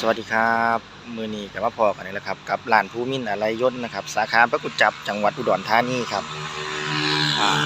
สวัสดีครับมือนี้กับมาพอกันนี่แหละครับกับร้านภูมินอะไรยนนะครับ สาขาพระกุจจับจังหวัดอุดรธานีครับ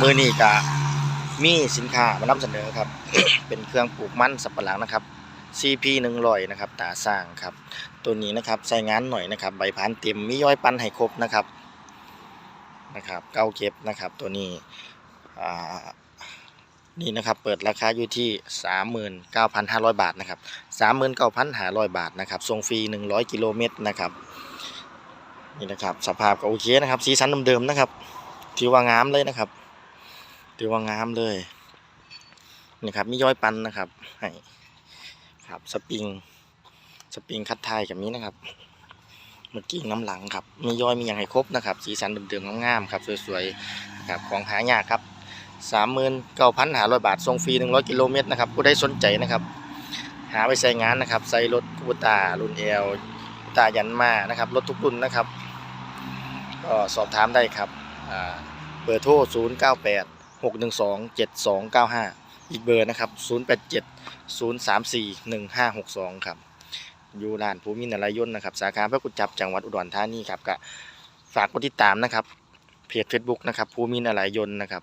มือนี้ก็มีสินค้ามานำเสนอครับ เป็นเครื่องปลูกมันสับปะหลังนะครับ CP 100นะครับตาสร้างครับ ตัวนี้นะครับใช้งานหน่อยนะครับ ใบพานเต็มมีย้อยปันให้ครบนะครับนะครับเก้าเก็บนะครับ ตัวนี้อ่า นี่นะครับเปิดราคาอยู่ที่ 39,500 บาทนะครับ39,500 บาทนะครับส่งฟรี 100 กิโลเมตรนะครับนี่นะครับสภาพก็โอเคนะครับสีสันเดิมๆนะครับถือว่างามเลยนะครับถือว่างามเลยนี่ครับมีย้อยปันนะครับให้ครับสปริงสปริงคัดท้ายกับนี้นะครับเมื่อกี้น้ำหลังครับมีย้อยมีอย่างให้ครบนะครับสีสันเดิมๆงามๆครับสวยๆนะครับของหายากครับ 39,500 บาทส่งฟรี 100 กิโลเมตรนะครับผู้ใดสนใจนะครับ หาไปใช้งานนะครับ ใส่รถคูตารุ่นเอลตายันมานะครับ รถทุกรุ่นนะครับก็สอบถามได้ครับเบอร์โทร 0 9 8 6 1 2 7 2 9 5 อีกเบอร์นะครับ 0 8 7 0 3 4 1 5 6 2 ครับ อยู่ร้านภูมินารายนนะครับ สาขาพระกุจจับจังหวัดอุดรธานีครับก็ฝากกดติดตามนะครับ เพจ Facebook นะครับภูมินารายนนะครับ